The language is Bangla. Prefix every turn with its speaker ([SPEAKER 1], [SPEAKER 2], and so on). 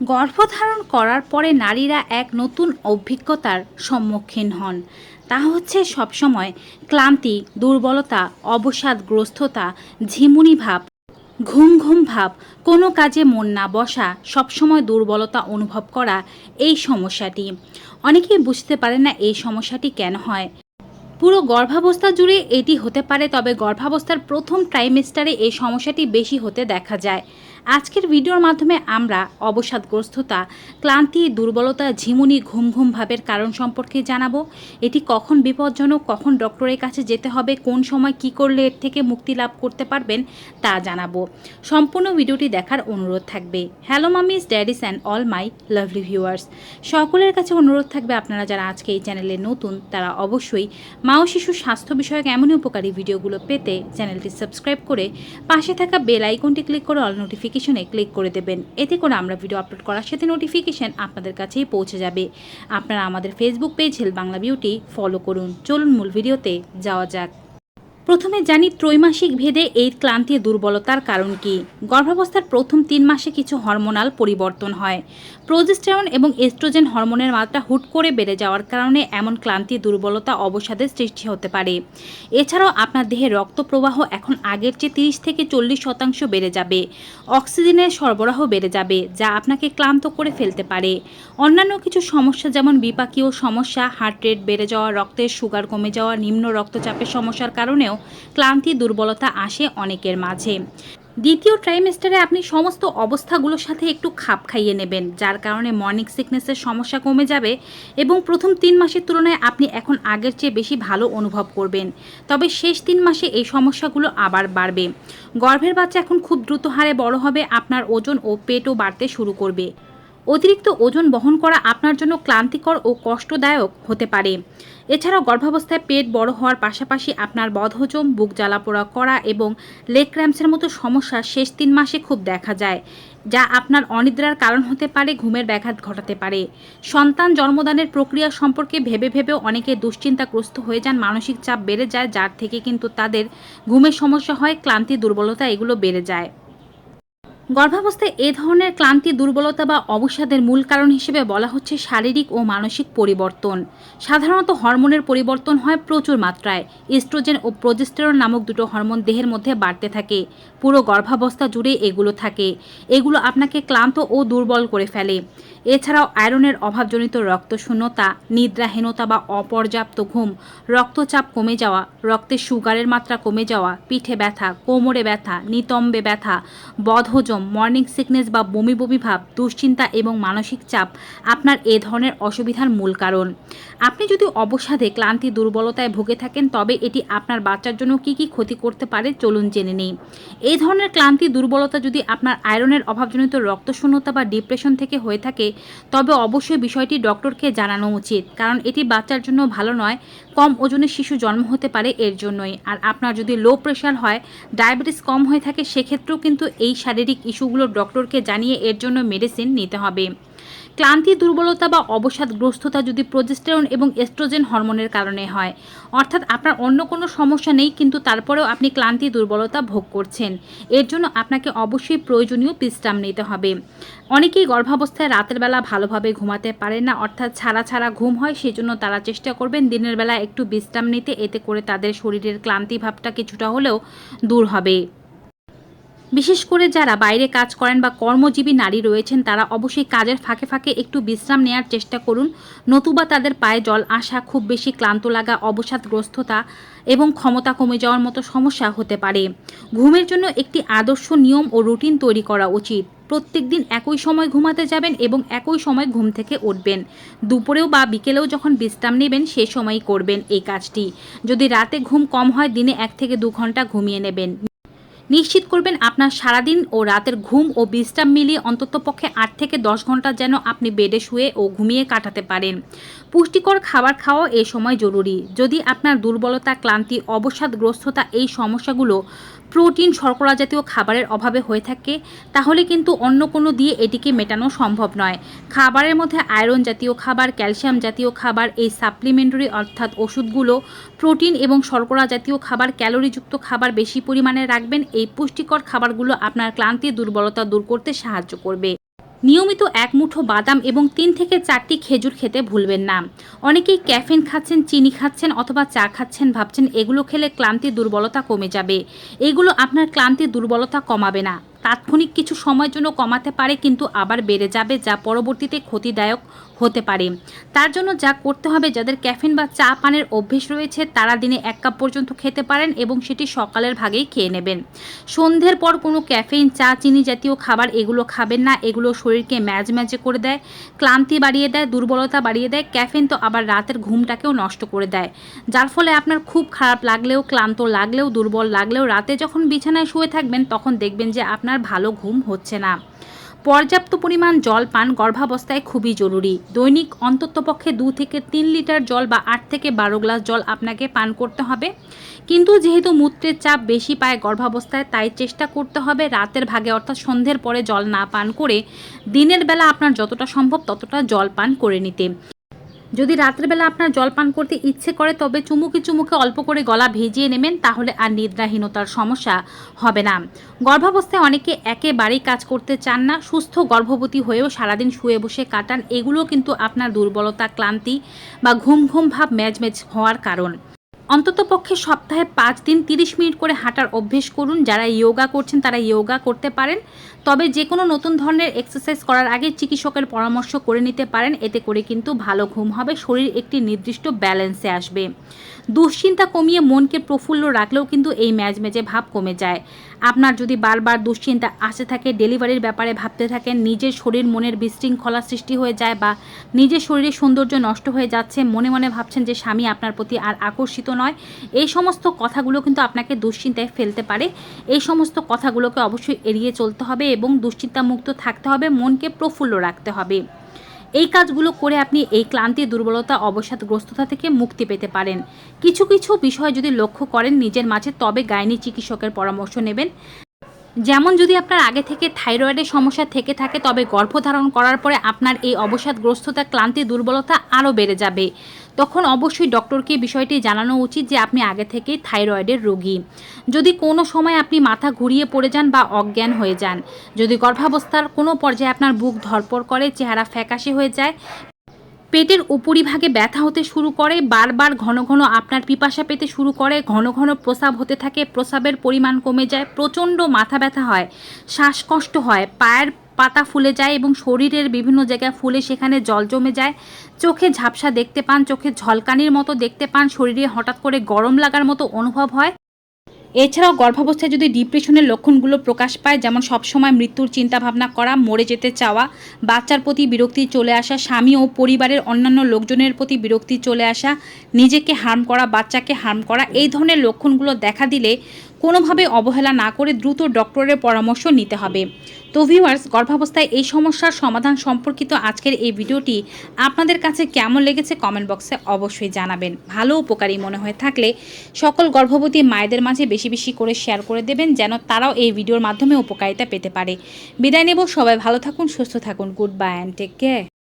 [SPEAKER 1] গর্ভধারণ করার পরে নারীরা এক নতুন অভিজ্ঞতার সম্মুখীন হন। তা হচ্ছে সবসময় ক্লান্তি, দুর্বলতা, অবসাদগ্রস্ততা, ঝিমুনি ভাব, ঘুম ঘুম ভাব, কোনো কাজে মন না বসা, সবসময় দুর্বলতা অনুভব করা এই সমস্যাটি। অনেকেই বুঝতে পারে না এই সমস্যাটি কেন হয়। পুরো গর্ভাবস্থা জুড়ে এটি হতে পারে, তবে গর্ভাবস্থার প্রথম ট্রাইমেস্টারে এই সমস্যাটি বেশি হতে দেখা যায়। আজকের ভিডিওর মাধ্যমে আমরা অবসাদগ্রস্ততা, ক্লান্তি, দুর্বলতা, ঝিমুনি ঘুম ঘুম ভাবের কারণ সম্পর্কে জানাব। এটি কখন বিপজ্জনক, কখন ডক্টরের কাছে যেতে হবে, কোন সময় কি করলে এর থেকে মুক্তি লাভ করতে পারবেন তা জানাব। সম্পূর্ণ ভিডিওটি দেখার অনুরোধ থাকবে। Hello mummies, daddies and all my lovely viewers. সকলের কাছে অনুরোধ থাকবে আপনারা যারা আজকে এই চ্যানেলে নতুন, তারা অবশ্যই মা ও শিশুর স্বাস্থ্য বিষয়ক এমনই উপকারী ভিডিওগুলো পেতে চ্যানেলটি সাবস্ক্রাইব করে পাশে থাকা বেল আইকনটি ক্লিক করে অল নোটিফিকেশনে ক্লিক করে দেবেন। এতে করে আমরা ভিডিও আপলোড করার সাথে নোটিফিকেশান আপনাদের কাছেই পৌঁছে যাবে। আপনারা আমাদের ফেসবুক পেজ হেল বাংলা বিউটি ফলো করুন। চলুন মূল ভিডিওতে যাওয়া যাক। প্রথমে জানি ত্রৈমাসিক ভেদে এই ক্লান্তি দুর্বলতার কারণ কি। গর্ভাবস্থার প্রথম তিন মাসে কিছু হরমোনাল পরিবর্তন হয়। প্রোজেস্টেরন এবং এস্ট্রোজেন হরমোনের মাত্রা হুট করে বেড়ে যাওয়ার কারণে এমন ক্লান্তি দুর্বলতা অবসাদের সৃষ্টি হতে পারে। এছাড়াও আপনার দেহে রক্ত প্রবাহ এখন আগের চেয়ে তিরিশ থেকে চল্লিশ শতাংশ বেড়ে যাবে। অক্সিজেনের সরবরাহ বেড়ে যাবে, যা আপনাকে ক্লান্ত করে ফেলতে পারে। অন্যান্য কিছু সমস্যা যেমন বিপাকীয় সমস্যা, হার্ট রেট বেড়ে যাওয়া, রক্তের সুগার কমে যাওয়া, নিম্ন রক্তচাপের সমস্যার কারণেও ক্লান্তি, দুর্বলতা আসে অনেকের মাঝে। দ্বিতীয় ট্রাইমেস্টারে আপনি সমস্ত অবস্থাগুলোর সাথে একটু খাপ খাইয়ে নেবেন, যার কারণে মর্নিং সিকনেসের সমস্যা কমে যাবে এবং প্রথম তিন মাসের তুলনায় আপনি এখন আগের চেয়ে বেশি ভালো অনুভব করবেন। তবে শেষ তিন মাসে এই সমস্যাগুলো আবার বাড়বে। গর্ভের বাচ্চা এখন খুব দ্রুত হারে বড় হবে, আপনার ওজন ও পেটও বাড়তে শুরু করবে। অতিরিক্ত ওজন বহন করা আপনার জন্য ক্লান্তিকর ও কষ্টদায়ক হতে পারে। এছাড়াও গর্ভাবস্থায় পেট বড় হওয়ার পাশাপাশি আপনার বদহজম, বুক জ্বালাপোড়া করা এবং লেগ ক্র্যাম্পসের মতো সমস্যা শেষ তিন মাসে খুব দেখা যায়, যা আপনার অনিদ্রার কারণ হতে পারে, ঘুমের ব্যাঘাত ঘটাতে পারে। সন্তান জন্মদানের প্রক্রিয়া সম্পর্কে ভেবে ভেবেও অনেকে দুশ্চিন্তাগ্রস্ত হয়ে যান, মানসিক চাপ বেড়ে যায়, যার থেকে কিন্তু তাদের ঘুমের সমস্যা হয়, ক্লান্তি, দুর্বলতা এগুলো বেড়ে যায়। গর্ভাবস্থায় এ ধরনের ক্লান্তি, দুর্বলতা বা অবসাদের মূল কারণ হিসেবে বলা হচ্ছে শারীরিক ও মানসিক পরিবর্তন। সাধারণত হরমোনের পরিবর্তন হয় প্রচুর মাত্রায়। ইস্ট্রোজেন ও প্রোজেস্টেরন নামক দুটো হরমোন দেহের মধ্যে বাড়তে থাকে। পুরো গর্ভাবস্থা জুড়ে এগুলো থাকে। এগুলো আপনাকে ক্লান্ত ও দুর্বল করে ফেলে। এছাড়াও আয়রনের অভাবজনিত রক্তশূন্যতা, নিদ্রাহীনতা বা অপর্যাপ্ত ঘুম, রক্তচাপ কমে যাওয়া, রক্তে সুগারের মাত্রা কমে যাওয়া, পিঠে ব্যথা, কোমরে ব্যথা, নিতম্বে ব্যথা, বদহজম, মর্নিং সিকনেস বা বমি বমি ভাব, দুশ্চিন্তা এবং মানসিক চাপ আপনার এ ধরনের অসুবিধার মূল কারণ। আপনি যদি অবসাদে ক্লান্তি দুর্বলতায় ভুগে থাকেন, তবে এটি আপনার বাচ্চার জন্য কি কি ক্ষতি করতে পারে চলুন জেনে নেই। এই ধরনের ক্লান্তি দুর্বলতা যদি আপনার আয়রনের অভাবজনিত রক্তশূন্যতা বা ডিপ্রেশন থেকে হয়ে থাকে তবে অবশ্যই বিষয়টি ডক্টরকে জানানো উচিত, কারণ এটি বাচ্চার জন্য ভালো নয়। কম ওজনের শিশু জন্ম হতে পারে এর জন্যই। আর আপনার যদি লো প্রেশার হয় ডায়াবেটিস কম হয়ে থাকে, সেক্ষেত্রেও কিন্তু এই শারীরিক ইস্যুগুলো ডক্টরকে জানিয়ে এর জন্য মেডিসিন নিতে হবে। ক্লান্তি, দুর্বলতা বা অবসাদগ্রস্ততা যদি প্রজেস্টেরন এবং এস্ট্রোজেন হরমোনের কারণে হয়। অর্থাৎ আপনার অন্য কোনো সমস্যা নেই, কিন্তু তারপরেও আপনি ক্লান্তি, দুর্বলতা ভোগ করছেন। এর জন্য আপনাকে অবশ্যই প্রয়োজনীয় বিশ্রাম নিতে হবে। অনেকেই গর্ভাবস্থায় রাতের বেলা ভালোভাবে ঘুমাতে পারে না, অর্থাৎ ছাড়া ছাড়া ঘুম হয়, সেজন্য তারা চেষ্টা করবেন দিনের বেলা একটু বিশ্রাম নিতে। এতে করে তাদের শরীরের ক্লান্তি ভাবটা কিছুটা হলেও দূর হবে। বিশেষ করে যারা বাইরে কাজ করেন বা কর্মজীবী নারী রয়েছেন, তারা অবশ্যই কাজের ফাঁকে ফাঁকে একটু বিশ্রাম নেওয়ার চেষ্টা করুন। নতুবা তাদের পায়ে জল আসা, খুব বেশি ক্লান্ত লাগা, অবসাদগ্রস্ততা এবং ক্ষমতা কমে যাওয়ার মতো সমস্যা হতে পারে। ঘুমের জন্য একটি আদর্শ নিয়ম ও রুটিন তৈরি করা উচিত। প্রত্যেক দিন একই সময় ঘুমাতে যাবেন এবং একই সময় ঘুম থেকে উঠবেন। দুপুরেও বা বিকেলেও যখন বিশ্রাম নেবেন, সে সময়ই করবেন এই কাজটি। যদি রাতে ঘুম কম হয়, দিনে এক থেকে দু ঘণ্টা ঘুমিয়ে নেবেন। নিশ্চিত করবেন আপনার সারাদিন ও রাতের ঘুম ও বিশ্রাম মিলিয়ে অন্তত পক্ষে আট থেকে দশ ঘণ্টা যেন আপনি বেডে শুয়ে ও ঘুমিয়ে কাটাতে পারেন। পুষ্টিকর খাবার খাওয়া এ সময় জরুরি। যদি আপনার দুর্বলতা, ক্লান্তি, অবসাদগ্রস্ততা এই সমস্যাগুলো প্রোটিন শর্করা জাতীয় খাবারের অভাবে হয়ে থাকে, তাহলে কিন্তু অন্য কোনো দিয়ে এটিকে মেটানো সম্ভব নয়। খাবারের মধ্যে আয়রন জাতীয় খাবার, ক্যালসিয়াম জাতীয় খাবার, এই সাপ্লিমেন্টারি অর্থাৎ ওষুধগুলো প্রোটিন এবং শর্করা জাতীয় খাবার, ক্যালোরিযুক্ত খাবার বেশি পরিমাণে রাখবেন। এই পুষ্টিকর খাবারগুলো আপনার ক্লান্তি, দুর্বলতা দূর করতে সাহায্য করবে। নিয়মিত এক মুঠো বাদাম এবং তিন থেকে চারটি খেজুর খেতে ভুলবেন না। অনেকেই ক্যাফেন খাচ্ছেন, চিনি খাচ্ছেন অথবা চা খাচ্ছেন, ভাবছেন এগুলো খেলে ক্লান্তি দুর্বলতা কমে যাবে। এগুলো আপনার ক্লান্তি দুর্বলতা কমাবে না। তাৎক্ষণিক কিছু সময়ের জন্য কমাতে পারে কিন্তু আবার বেড়ে যাবে, যা পরবর্তীতে ক্ষতিদায়ক হতে পারে। তার জন্য যা করতে হবে, যাদের ক্যাফিন বা চা পানের অভ্যেস রয়েছে, তারা দিনে এক কাপ পর্যন্ত খেতে পারেন এবং সেটি সকালের ভাগেই খেয়ে নেবেন। সন্ধ্যের পর কোনো ক্যাফেইন চা, চিনি জাতীয় খাবার এগুলো খাবেন না। এগুলো শরীরকে ম্যাজ ম্যাজে করে দেয়, ক্লান্তি বাড়িয়ে দেয়, দুর্বলতা বাড়িয়ে দেয়। ক্যাফেইন তো আবার রাতের ঘুমটাকেও নষ্ট করে দেয়, যার ফলে আপনার খুব খারাপ লাগলেও, ক্লান্ত লাগলেও, দুর্বল লাগলেও রাতে যখন বিছানায় শুয়ে থাকবেন, তখন দেখবেন যে আপনার ভালো ঘুম হচ্ছে না। পর্যাপ্ত পরিমাণ জল পান গর্ভাবস্থায় খুবই জরুরি। দৈনিক অন্ততপক্ষে দু থেকে তিন লিটার জল বা আট থেকে বারো গ্লাস জল আপনাকে পান করতে হবে। কিন্তু যেহেতু মূত্রের চাপ বেশি পায় গর্ভাবস্থায়, তাই চেষ্টা করতে হবে রাতের ভাগে অর্থাৎ সন্ধ্যের পরে জল না পান করে দিনের বেলা আপনার যতটা সম্ভব ততটা জল পান করে নিতে। যদি রাত্রেবেলা আপনার জল পান করতে ইচ্ছে করে, তবে চুমুকে চুমুকে অল্প করে গলা ভিজিয়ে নেবেন, তাহলে আর নিদ্রাহীনতার সমস্যা হবে না। গর্ভাবস্থায় অনেকে একেবারেই কাজ করতে চান না, সুস্থ গর্ভবতী হয়েও সারাদিন শুয়ে বসে কাটান, এগুলো কিন্তু আপনার দুর্বলতা, ক্লান্তি বা ঘুম ঘুম ভাব ম্যাজ হওয়ার কারণ। অন্তত পক্ষে সপ্তাহে পাঁচ দিন তিরিশ মিনিট করে হাঁটার অভ্যেস করুন। যারা ইয়োগা করছেন, তারা ইয়োগা করতে পারেন। তবে যে কোনো নতুন ধরনের এক্সারসাইজ করার আগে চিকিৎসকের পরামর্শ করে নিতে পারেন। এতে করে কিন্তু ভালো ঘুম হবে, শরীর একটি নির্দিষ্ট ব্যালেন্সে আসবে। দুশ্চিন্তা কমিয়ে মনকে প্রফুল্ল রাখলেও কিন্তু এই ম্যাজমেজে ভাব কমে যায়। আপনার যদি বারবার দুশ্চিন্তা আসে থাকে ডেলিভারির ব্যাপারে ভাবতে থাকেন, নিজের শরীর মনের বিশৃঙ্খলা সৃষ্টি হয়ে যায় বা নিজের শরীরের সৌন্দর্য নষ্ট হয়ে যাচ্ছে, মনে মনে ভাবছেন যে স্বামী আপনার প্রতি আর আকর্ষিত নয়। এই সমস্ত কথাগুলো কিন্তু আপনাকে দুশ্চিন্তায় ফেলতে পারে। এই সমস্ত কথাগুলোকে অবশ্যই এড়িয়ে চলতে হবে এবং দুশ্চিন্তামুক্ত থাকতে হবে, মনকে প্রফুল্ল রাখতে হবে। এই কাজগুলো করে আপনি এই ক্লান্তি, দুর্বলতা, অবসাদগ্রস্ততা থেকে মুক্তি পেতে পারেন। কিছু কিছু বিষয় যদি লক্ষ্য করেন নিজের মাঝে, তবে গাইনি চিকিৎসকের পরামর্শ নেবেন। যেমন যদি আপনার আগে থেকে থাইরয়েডের সমস্যা থেকে থাকে, তবে গর্ভধারণ করার পরে আপনার এই অবসাদগ্রস্ততা, ক্লান্তি, দুর্বলতা আরও বেড়ে যাবে। তখন অবশ্যই ডক্টরকে বিষয়টি জানানো উচিত যে আপনি আগে থেকেই থাইরয়েডের রোগী। যদি কোনো সময় আপনি মাথা ঘুরিয়ে পড়ে যান বা অজ্ঞান হয়ে যান, যদি গর্ভাবস্থার কোনো পর্যায়ে আপনার বুক ধরপড় করে, চেহারা ফ্যাকাশে হয়ে যায়, পেটের উপরিভাগে ব্যথা হতে শুরু করে, বারবার ঘন ঘন আপনার পিপাসা পেতে শুরু করে, ঘন ঘন প্রসাব হতে থাকে, প্রসাবের পরিমাণ কমে যায়, প্রচণ্ড মাথা ব্যথা হয়, শ্বাসকষ্ট হয়, পায়ের পাতা ফুলে যায় এবং শরীরের বিভিন্ন জায়গায় ফুলে সেখানে জল জমে যায়। চোখে ঝাপসা দেখতে পান, চোখে ঝলকানির মতো দেখতে পান, শরীরে হঠাৎ করে গরম লাগার মতো অনুভব হয়। এছাড়াও গর্ভাবস্থায় যদি ডিপ্রেশনের লক্ষণগুলো প্রকাশ পায়, যেমন সবসময় মৃত্যুর চিন্তা ভাবনা করা, মরে যেতে চাওয়া, বাচ্চার প্রতি বিরক্তি চলে আসা, স্বামী ও পরিবারের অন্যান্য লোকজনের প্রতি বিরক্তি চলে আসা, নিজেকে হার্ম করা, বাচ্চাকে হার্ম করা, এই ধরনের লক্ষণগুলো দেখা দিলে কোনোভাবে অবহেলা না করে দ্রুত ডক্টরের পরামর্শ নিতে হবে। তো ভিউয়ার্স গর্ভাবস্থায় এই সমস্যার সমাধান সম্পর্কিত আজকের এই ভিডিওটি আপনাদের কাছে কেমন লেগেছে কমেন্ট বক্সে অবশ্যই জানাবেন। ভালো উপকারী মনে হয়ে থাকলে সকল গর্ভবতী মায়েদের মাঝে বেশি বেশি করে শেয়ার করে দেবেন, যেন তারাও এই ভিডিওর মাধ্যমে উপকারিতা পেতে পারে। বিদায় নেব, সবাই ভালো থাকুন, সুস্থ থাকুন good bye and take care